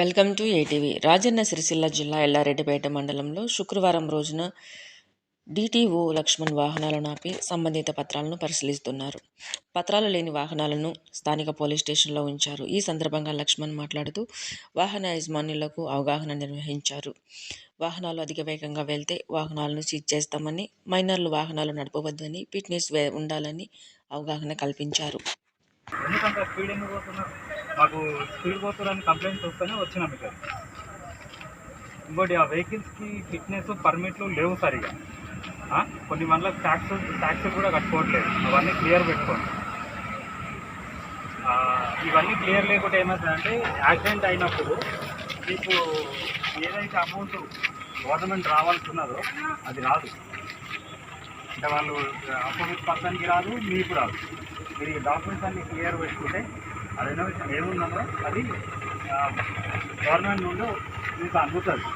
Welcome to ATV. Rajanna Sircilla జిల్లా ఎల్లారెడ్డిపేట మండలంలో శుక్రవారం రోజున డిటిఓ లక్ష్మణ్ వాహనాలను ఆపి సంబంధిత పత్రాలను పరిశీలిస్తున్నారు. పత్రాలు లేని వాహనాలను స్థానిక పోలీస్ స్టేషన్లో ఉంచారు. ఈ సందర్భంగా లక్ష్మణ్ మాట్లాడుతూ వాహన యజమానులకు అవగాహన నిర్వహించారు. వాహనాలు అధిక వేగంగా వెళ్తే వాహనాలను సీజ్ చేస్తామని మైనర్లు వాహనాలు నడపవద్దని ఫిట్నెస్ ఉండాలని అవగాహన కల్పించారు. మాకు స్పీడ్ పోతున్నారని కంప్లైంట్స్ వస్తేనే వచ్చినాం ఇక్కడ ఇంకోటి ఆ వెహికల్స్కి ఫిట్నెస్ పర్మిట్లు లేవు సరిగా. కొన్ని మనలకు ట్యాక్స్ ట్యాక్స్ కూడా కట్టుకోవట్లేదు. అవన్నీ క్లియర్ పెట్టుకోండి ఇవన్నీ క్లియర్ లేకుంటే ఏమవుతుందంటే యాక్సిడెంట్ అయినప్పుడు మీకు ఏదైతే అమౌంట్ గవర్నమెంట్ రావాల్సి ఉన్నదో అది రాదు. అంటే వాళ్ళు అపోజిట్ పర్సన్కి రాదు మీకు రాదు. మీరు డాక్యుమెంట్స్ అన్ని క్లియర్ పెట్టుకుంటే అది ఏముందో అది గవర్నమెంట్ నుండి మీకు అందుతుంది.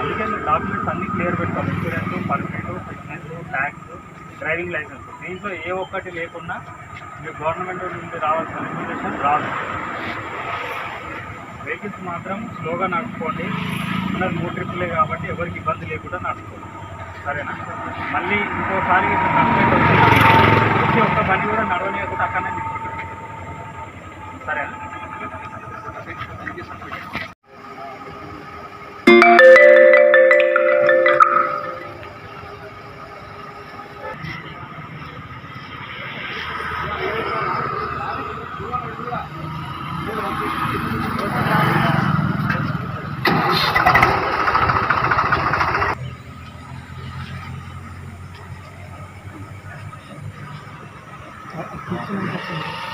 అందుకే మీరు డాక్యుమెంట్స్ అన్ని క్లియర్ పెట్టుకోవాలి insurance permit fitness tax driving licence. దీంట్లో ఏ ఒక్కటి లేకుండా మీరు గవర్నమెంట్ నుండి రావాల్సిన ఇన్ఫర్మేషన్ రాదు. వెహికల్స్ మాత్రం స్లోగా నడుపుకోండి ఉన్నది మూడు ట్రిప్పులే కాబట్టి ఎవరికి ఇబ్బంది లేకుండా నడుచుకోండి. సరేనా? మళ్ళీ ఇంకోసారి సరే Thank you.